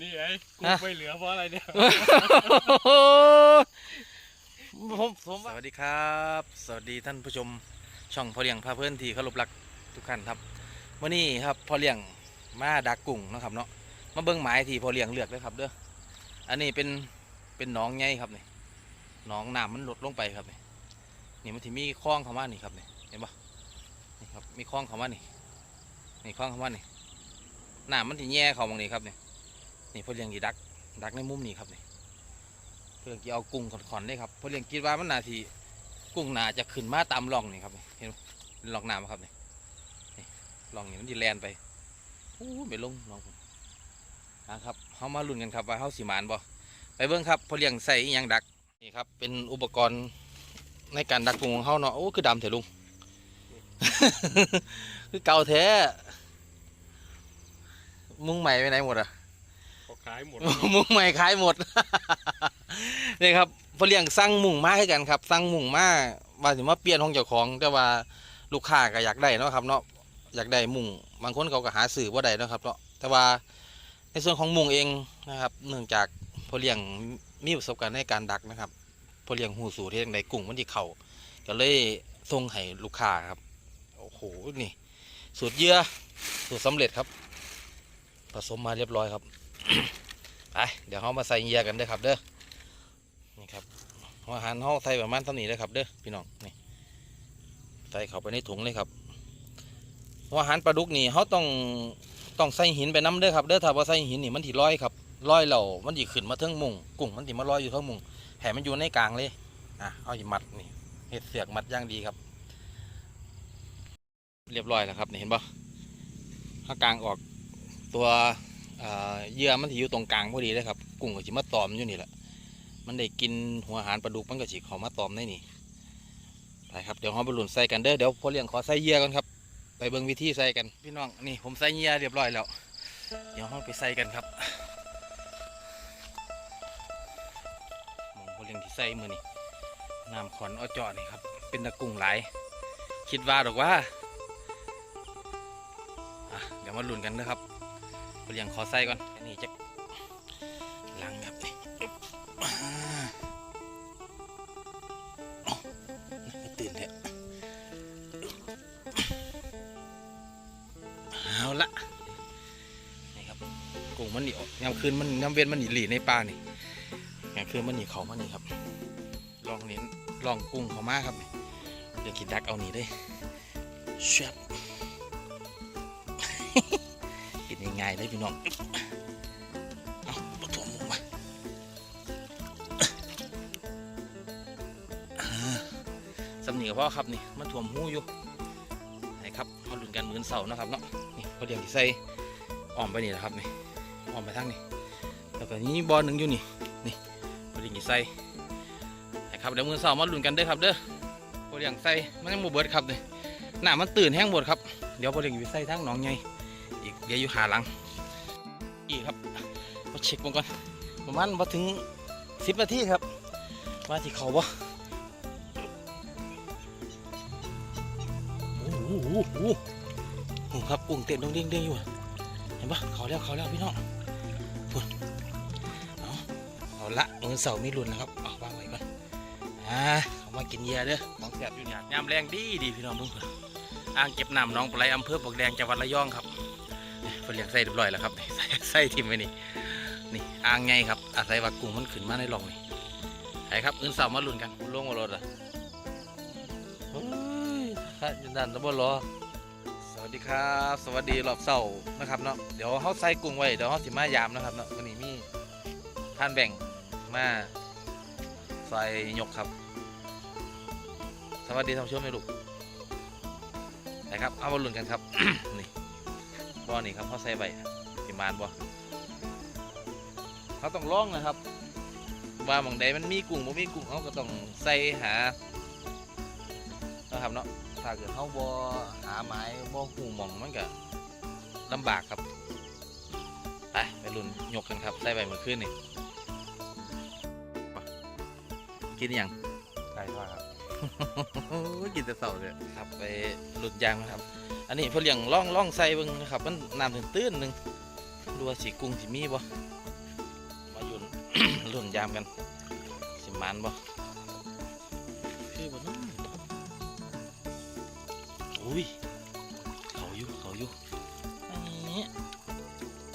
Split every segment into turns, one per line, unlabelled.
นี่ไอ้กู
ฮะ
ไม่เหลือเพราะอะไรเนี่ย
ผมผมสวัสดีครับ สวัสดีท่านผู้ชมช่องพ่อเลี้ยงพาเพื่อนที่เคารพรักทุกท่านครับวันนี้ครับพ่อเลี้ยงมาดักกุ้งเนาะครับเนาะมาเบิ้งหมายที่พ่อเลี้ยงเลือกเลยครับเด้ออันนี้เป็นเป็นหนองไงครับนี่หนองน้ำมันลดลงไปครับนี่นี่มันที่มีคลองเข้ามานี่ครับนี่เห็นปะนี่ครับมีคลองเข้ามานี่นี่คลองเข้ามานี่น้ำมันที่แย่เข้าตรงนี้ครับนี่ นี่พ่อเลี้ยงที่ดัก ดักในมุมนี้ครับนี่เพื่อที่เอากุ้งขอนๆเลยครับพราะเลี้ยงคิดว่ามันนาทีกุ้งนาจะขึ้นมาตามร่องนี่ครับนี่เห็นร่องน้ำครับนี่นี่ร่องนี่มันดีแลนไปอู้ไปลงร่องผมนะครับเขามาลุ้นกันครับว่าเขาสีมานบ่ไปเบิ้งครับเพอเลี้ยงใส่ยังดักนี่ครับเป็นอุปกรณ์ในการดักกุ้งของเขาเนาะโอ้คือดำเถอะลุงคือเก่าแท้ มุ้งใหม่ไปไหนหมดอะ
ขายหมด
มุ้งใหม่ขายหมด นี่ครับพอเลี้ยงสั่งมุ้งมาให้กันครับสั่งมุ้งมาว่าถึงว่าเปลี่ยนห้องเจ้าของ แต่ว่าลูกค้าก็อยากได้เนาะครับเนาะอยากได้มุ้งบางคนเขาก็หาสื่อว่าได้เนาะครับเนาะแต่ว่าในส่วนของมุ้งเองนะครับ เนื่องจากพอเลี้ยงมีประสบการณ์ในการดักนะครับพอเลี้ยงหูสูตรที่ยังไดกุ้งมันที่เขาก็เลยส่งให้ลูกค้าครับโอ้โหนี่ สูตรเยื่อสูตรสำเร็จครับ ผสมมาเรียบร้อยครับ ไปเดี๋ยวเขามาใส่เยียกันเด้อครับเด้อนี่ครับหัวอาหารเขาใส่ประมาณเท่านี้เลยครับเด้อพี่น้องนี่ใส่เข้าไปในถุงเลยครับหัวอาหารปลาดุกนี่เขาต้องต้องใส่หินไปน้ำเด้อครับเด้อถ้าว่าใส่หินนี่มันถีลอยครับลอยเหล่ามันถีขึ้นมาเทิงมุงกุ้งมันถีมาลอยอยู่เทิงมุงแห่มันอยู่ในกลางเลยอะเอาหิมัดนี่เห็ดเสียกมัดย่างดีครับ เรียบร้อยแล้วครับนี่เห็นปะถ้ากลางออกตัว เยื่อมันที่อยู่ตรงกลางพอดีเลยครับ กุ้งก็สิมาตอมอยู่นี่แหละ มันได้กินหัวอาหารปลาดุกมันก็สิเขามาตอมได้นี่ไปครับเดี๋ยวเราไปหลุนใส่กันเด้อเดี๋ยวพอเลี้ยงขอใส่เยื่อกันครับ ไปเบิ่งวิธีใส่กันพี่น้องนี่ผมใส่เยื่อเรียบร้อยแล้ว เดี๋ยวเราไปใส่กันครับมองพอเลี้ยงที่ใส่มือนี่น้ำขอนอาเจาะนี่ครับ เป็นตะกุ้งหลาย คิดว่าดอกว่าเดี๋ยวมาหลุนกันนะครับ เรียงขอใส่ก่อนอันนี้จะหลังครับนี่ตื่นแท้เอาละนี่ครับกุ้งมันหนีออกยามคืนมันยามเวียนมันหนีหลีในป่านี่ยามคืนมันหนีเขามันนี่ครับลองนี้ลองกุ้งเขามากครับนี่เดี๋ยวกินดักเอาหนีได้เชฟกิน ง่ายๆเลยพี่น้องเอาปะถั่วหมูมาอ่าสำเนียงพ่อครับนี่มันถ่วหูอยู่ไหนครับมาลุ้นกันเหมือนเสานะครับเนาะนี่พอเดียวที่ใส่อ้อมไปนี่นะครับนี่อ้อมไปทางนี้แล้วก็นี่บอลหนึ่งอยู่นี่นี่พอเดียวที่ใส่นะครับเดี๋ยวมือเสามาลุ้นกันเด้อครับเด้อพอเดียวใส่มันยังบ่เบิดครับเลยหน้ามันตื่นแห้งหมดครับ เดี๋ยวพอเดียวอยู่ใส่ทั้งหนองไง เดี๋ยวอยู่หาหลัง อีกครับมาเช็คมันก่อนประมาณมาถึงสิบนาทีครับว่าที่เขาบ่โอ้โหโอ้โหโอ้โหครับกุ้งเต้นดงเด้งเด้งอยู่อะเห็นปะเขาแล้วเขาแล้วพี่น้องพุ่นเอาเอาละมือเสาร์มีรุนนะครับเอาวางไว้ก่อนอ่าเขามากินเหยื่อเด้อของแสบอยู่เนี่ยยามแรงดีดีพี่น้องเพิ่งเพิ่นอ่างเก็บน้ำหน้องปลายอำเภอปลวกแดงจังหวัดระยองครับ เพิ่นเลี้ยงไส้เรียบร้อยแล้วครับใส่ใส่ทิมไว้นี่นี่อ่างไงครับอาศัยว่ากุ้งมันขึ้นมาในร่องนี่ไอ้ครับอื่นสาวมาลุ้นกันลงมารถอะโอ้ยข้าอยู่ด้านตะบนรอสวัสดีครับ สวัสดีรอบเสาร์นะครับเนาะเดี๋ยวเขาใส่กุ้งไว้เดี๋ยวเขาสิมายามนะครับเนาะวันนี้มีท่านแบ่งมาใส่ยกครับ สวัสดีท่านผู้ชมในลูกนะครับเอามาลุ้นกันครับนี่ บ่อนี่ครับเขาใส่ใบพิมานบ่เขาต้องล่องนะครับ ว่าหมองใดมันมีกุ้งบ่มีกุ้งเขาก็ต้องใส่หานะครับเนาะถ้าเกิดเขาบ่หาไม้บ่หูหมองมันก็ลำบากครับไปไปรุ่นยกกันครับใส่ใบเมื่อคืนนี่กินอหย่าง
ไก่ทอดครับ
กินแต่เสาเลยครับไปหลุดยางนะครับ อันนี้เพื่อเลี้ยงล่องล่องใส่เบิ่งนะครับ มันน้ำถึงตื้นหนึ่งดูว่าสีกุ้งสิมีบ่มาหยุ่นลุ่นยามกันสิมานบ่คือบ่เน้องอุ้ยเขาอยู่เขาอยู่อันนี้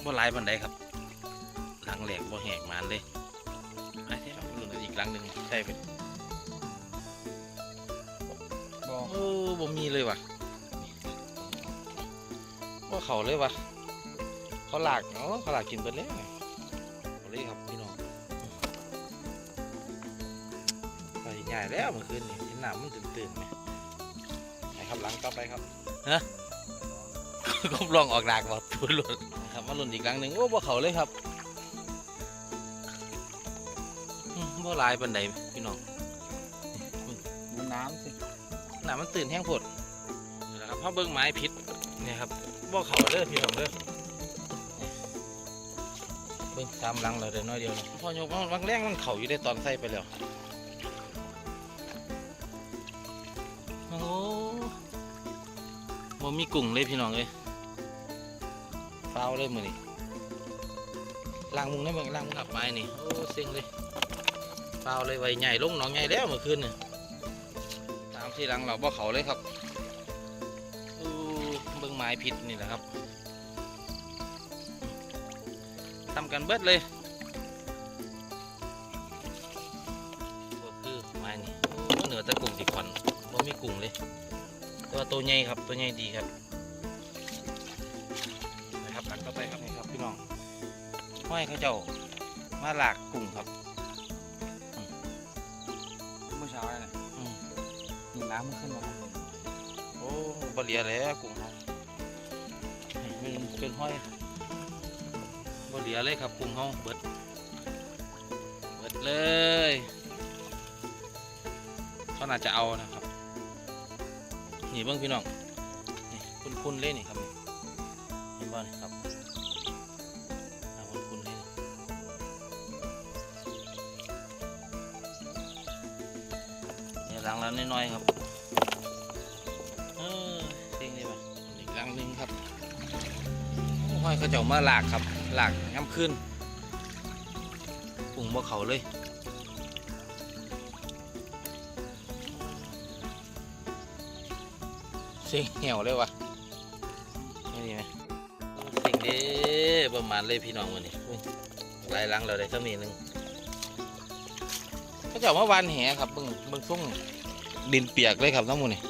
บ่หลายบันไดครับหลังแหลกบ่แหกมานเลยไอ้ที่เราลุ่นอีกหลังหนึ่งใช่ไป
บอก
เออบ่มีเลยว่ะ ว่าเขาเลยว่ะเขาหลากเนาะเขาหลากกินเบิดแล้วเอาเลยครับพี่น้องไปง่ายแล้วเมื่อคืนนี่เห็นน้ำมันตื่นตื่นๆไหมไปครับหลังต่อไปครับฮะก็ลองออกดากบ่ตัวหลุดนะครับมาหลุนอีกครั้งหนึ่งโอ้บ่เขาเลยครับอืมบ่หลายปันใดพี่น้อง
มันน้ำสิ
หนามันตื่นแห้งผดนี่แหละครับเพราะเบิ้งไม้พิษเนี่ยครับ บ่เขาเด้อพี่น้องเด้อเบิ้งตามหลังเราเด้อน้อยเดียวนี่พอยกมันบางแรงมันเข่าอยู่ได้ตอนใส่ไปแล้วโอ้บ่มีกุ้งเลยพี่น้องเลยฟาวเลยมือนี่ล้างมุงได้เบิ่งล้างมุงขับไม้นี่โอ้เซ็งเลยฟาวเลยไว้ใหญ่ลงหนองใหญ่แล้วเมื่อคืนนี่ตามที่หลังเราบ่เขาเลยครับ เบิ่งไม้พิษนี่แหละครับทำกันเบิดเลยก็คือไม้นี่โอ้เหนือแตะกุ้งติขวัญบ่มีกุ้งเลย ตัวตัวใหญ่ครับตัวใหญ่ดีครับนะครับตักเข้าไปครับนี่ครับพี่น้องห้อยเขาเจ้ามาหลากกุ้งครับ
เมื่อเช้าเนี่ย
อืม
นี่น้ำมันขึ้นมาข้างบน
โอ้บเหลียแล้วกุ้งเฮา มันเป็นห้อยบเหลียเลยครับกุ้งเฮาเบิดเบิดเลยเขาน่าจะเอานะครับนี่เบิ้งพี่น้องนี่คุ้นๆเลยนี่ครับนี่เห็นบ่นี่ครับน่าคุ้นๆเลยนี่เนี่ยหลังแล้วน้อยๆครับ ครับห้อยเขาเจ้ามาหลากครับ หลากย้ำขึ้นปุ่งบ่เขาเลยเซ็งเหี่ยวเลยวะนี่ดีไหมเซ็งเด้ประมาณเลยพี่น้องวันนี้ลายลังเราได้เท่านี้นึงเขาเจ้ามาวานแหครับเบิ่งเบิ่งส่งดินเปียกเลยครับทั้งหมดนี่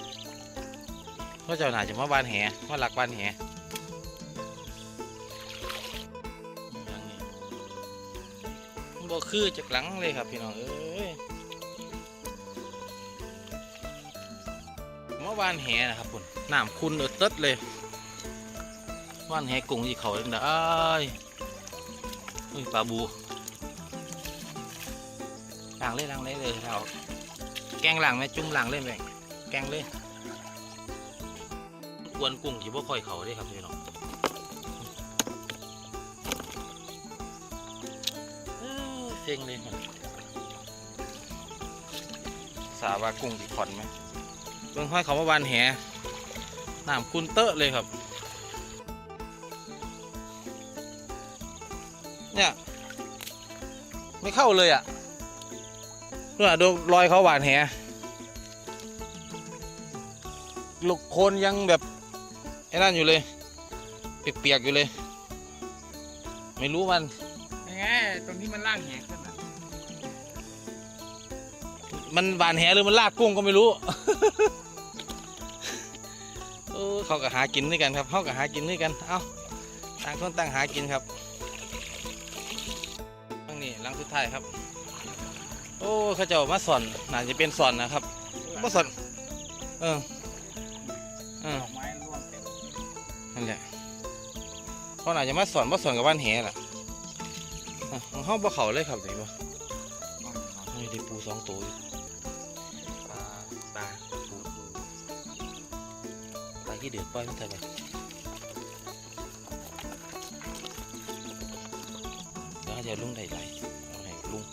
เขาเจ้าหน่าจะมาบานแหมาหลักบานแหบ่คือจากหลังเลยครับพี่น้องเอ้ยมาบานแหนะครับคุณน้ำคุณเออเติดเลยบานแหกุ้งที่เขาเองได้อุ้ยปลาบูล้างเลยล้างเลยเลยเราแกงล้างไหมจุ่มล้างเลยแม่งแกงเลย วนกุ้งที่บ่ค่อยเขาเด้ครับพี่น้องเซ็งเลยมันสาว่ากุ้งที่ขอนไหมเบิ่งห้อยเขามาบานแหน้ำคุณเตอะเลยครับ เนี่ย ไม่เข้าเลยอะนู่นน่ะดูรอยเขาหวานแหลูกโคนยังแบบ ไอ้นั่นอยู่เลย เปียกๆอยู่เลย ไม่รู้มัน
ยังไงตรงที่มันล่างแหงขึ้นอะ
มันบานแหหรือมันลากกุ้งก็ไม่รู้ เออเขาก็หากินด้วยกันครับเขาก็หากินด้วยกัน เอ้าต่างคนต่างหากินครับตั้งนี้หลังสุดท้ายครับ โอ้เขาเจะมาสอนน่าจะเป็นสอนนะครับมาสอนเออเออ
เขา
อาจจะมาสอนมาสอนกับบ้านแหล่ะอะของเขาบ่เขาเลยครับนี่บ่นี่ได้ปูสองตัวอยู่ปลาปลาปูปลาที่เดือดปล่อยมันเถอะไปเดี๋ยวเขาจะลุงได้ไหลเอาให้ลุง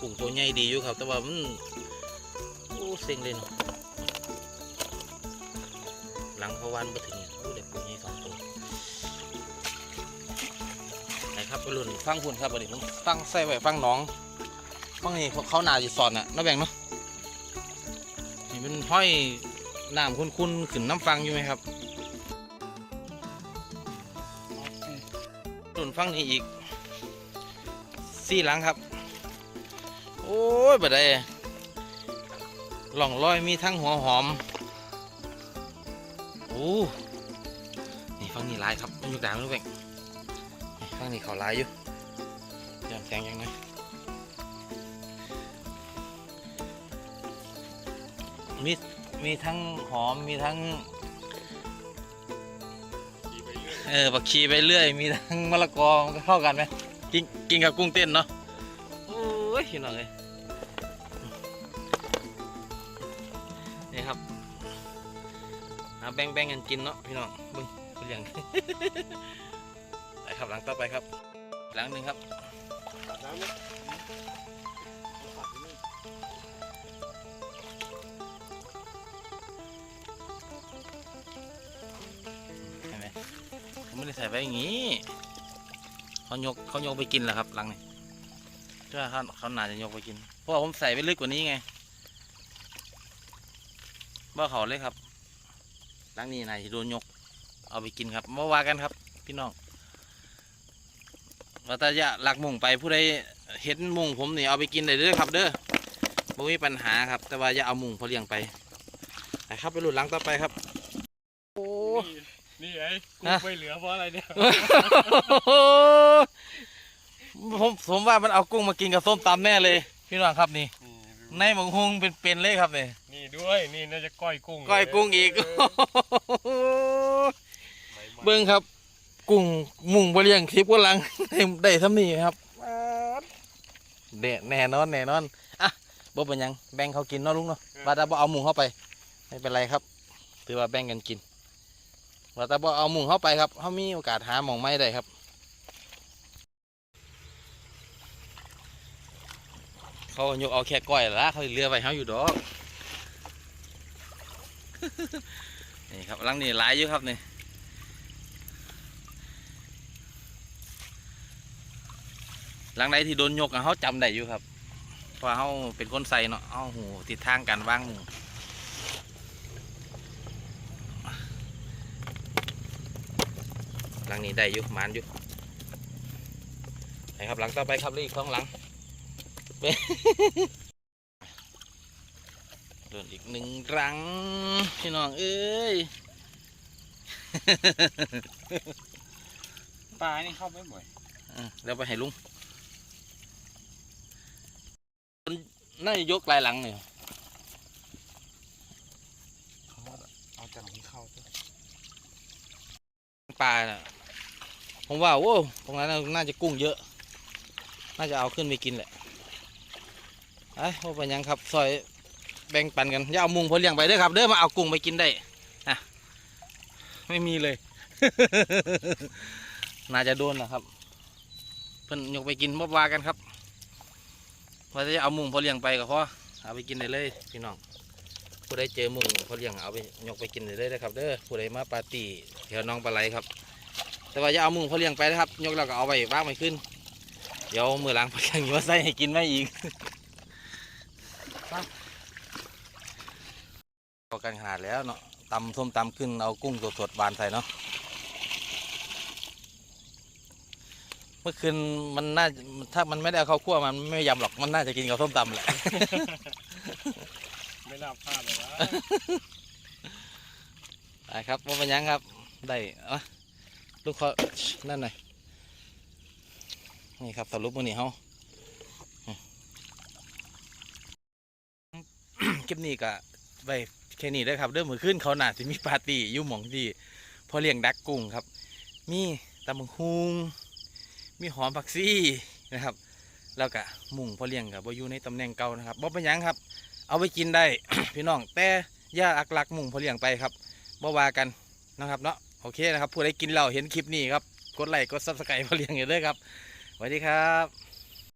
กุ้งตัวใหญ่ดีอยู่ครับ แต่ว่ามันโอ้ เซ็งเลยเนาะหลังเขาวันมาถึงผู้เด็กปูนี้สองตัวไหนครับไปรุ่นฟังคุณครับวันนี้ผมตั้งใส่ไว้ฟังน้องฟังนี่เขาหนาจะสอนน่ะน้าแบงเนาะนี่เป็นห้อยน้ำคุ้นๆขึ้นน้ำฟังอยู่ไหมครับรุ่นฟังนี่อีกสี่หลังครับ โอ้ยบ่ได้ หล่องลอยมีทั้งหัวหอมโอ้นี่ฟังนี่ลายครับมันอยู่กลางลูกแบงฟังนี่เขาลายอยู่ยอมแทงยังไงมีมีทั้งหอมมีทั้งเออบักชีไปเรื่อย มีทั้งมะละกอมันก็เข้ากันไหมกินกินกับกุ้งเต้นเนาะโอ้ยพี่น้องเลย นี่ครับเอาแบ่งแบ่งกันกินเนาะพี่น้องบึ้งเป็นอย่างไปครับหลังต่อไปครับ หลังหนึ่งครับเห็นไหมเขาไม่ได้ใส่ไว้อย่างนี้เขายกเขายกไปกินแหละครับหลังนี้เชื่อเขาเขาหนาจะยกไปกินเพราะผมใส่ไปลึกกว่านี้ไง บ่เขาเลยครับหลังนี้นายจะโดนยก เอาไปกินครับมาว่ากันครับ พี่น้องว่าแต่จะหลักมุงไปผู้ใดเห็นมุงผมนี่เอาไปกินได้เด้อครับ เด้อไม่มีปัญหาครับ แต่ว่าอย่าเอามุงพอเลี้ยงไปไปครับไปหลุดหลังต่อไปครับ โอ้
นี่ไอ้กู
ฮะ
ไปเหลือเพราะอะไรเนี่ย
ผมผมว่ามันเอากุ้งมากินกับส้มตำแน่เลย พี่น้องครับนี่ ในหมงฮงเป็นๆเลยครับนี่
นี่ด้วยนี่น่าจะก้อยกุ้ง
ก้อยกุ้งอีก
ใหม่ๆ
เบิ้งครับ กุ้งมุงบเลียงคลิปกำลังได้ได้ทำนี่ครับเดะแน่นอนแน่นอนอะบ่เป็นหยังแบ่งเขากินเนาะลุงเนาะว่าแต่บ่เอามุงเข้าไป ไม่เป็นไรครับ ถือว่าแบ่งกันกินว่าแต่บ่เอามุงเข้าไปครับเขามีโอกาสหาหมองไม้ได้ครับ เขายกเอาแค่ก้อยละเขาเรือไปเขาอยู่ดอกนี่ครับหลังนี่หลายอยู่ครับนี่หลังใดที่โดนยกอะเขาจำได้อยู่ครับเพราะเขาเป็นคนใส่เนาะเอาหูติดทางการวางหมูลังนี้ได้อยู่มานอยู่ไปครับหลังต่อไปครับเลยอีกสองหลัง เดินอีกหนึ่งรังพี่น้องเอ้ย
ปลานี่เข้าไม่บ่อย
อะเดี๋ยวไปให้ลุงน่าจะยกลายหลังเนี่ย
เขาเอาจากของเข้าตัว
ปลาน่ะผมว่าโว้ตรงนั้นน่ะน่าจะกุ้งเยอะ น่าจะเอาขึ้นไปกินแหละ ไอ้ว่าเป็นยังครับซอยแบ่งปันกันอย่าเอามุงพอเลี้ยงไปเด้อครับ เด้อมาเอากุ้งไปกินได้อะไม่มีเลย น่าจะโดนนะครับ เพิ่นยกไปกินบ่ว่ากันครับว่าจะเอามุงพอเลี้ยงไปก็พอเอาไปกินได้เลย พี่น้องผู้ใดเจอมุงพอเลี้ยงเอาไปยกไปกินได้เลยนะครับ เด้อผู้ใดมาปาร์ตี้แถวน้องปลาไหลครับ แต่ว่าอย่าเอามุงพอเลี้ยงไปนะครับ ยกแล้วก็เอาไปวางไม่ขึ้น เดี๋ยวมือล้างพอเลี้ยงอยู่ว่าใส่ให้กินไม่อีก อกันขนาดแล้วเนาะตำส้มตำขึ้นเอากุ้งสดๆหวานใส่เนาะเมื่อคืนมันน่าถ้ามันไม่ได้เอาข้าวคั่วมันไม่ยำหรอกมันน่าจะกินกับส้มตำแหละ
ไม่น่าพลาดเลยวะ
ได้ครับว่าเป็นหยังครับได้อะลูกเขานั่นหน่อยนี่ครับสรุปมือนี่เขาคลิปนี้ก็ไป แค่นี้ได้ครับเด้อมือขึ้นเขาหนาจะมีปาร์ตี้อยู่หมองที่พอเลี้ยงดักกุ้งครับ มีตำบักฮุงมีหอมผักซี่นะครับ แล้วก็มุงพอเลี้ยงกับบอยู่ในตำแหน่งเก่านะครับบ่เป็นยังครับ เอาไปกินได้ พี่น้องแต่ย่าอักลักมุงพอเลี้ยงไปครับบ่ว่ากันนะครับเนาะโอเคนะครับผู้ใดกินเหล้าเห็นคลิปนี้ครับกดไลค์กดซับสไครต์พอเลี้ยงอยู่เด้อครับสวัสดีครับ